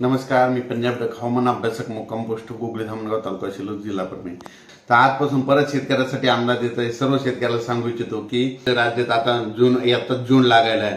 नमस्कार मी पंजाब डक हवामान अभ्यासक मुक्काम पोस्ट गुगली धामणगाव तालुका शिलूर जिल्हा परभणी. तर आजपासून परत शेतकऱ्यासाठी अंदाज देत आहे सर्व शेतकऱ्याला सांगू इच्छितो की राज्यात आता जून आता जून लागायला आहे.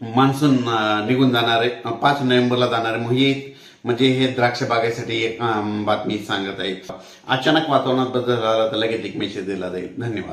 मान्सून निघून जाणार आहे पाच नोव्हेंबरला जाणार आहे मग ही म्हणजे हे द्राक्ष बागेसाठी एक बातमी सांगत आहे अचानक वातावरणात बदल झाला तर लगेच एक मेसेज दिला जाईल. धन्यवाद.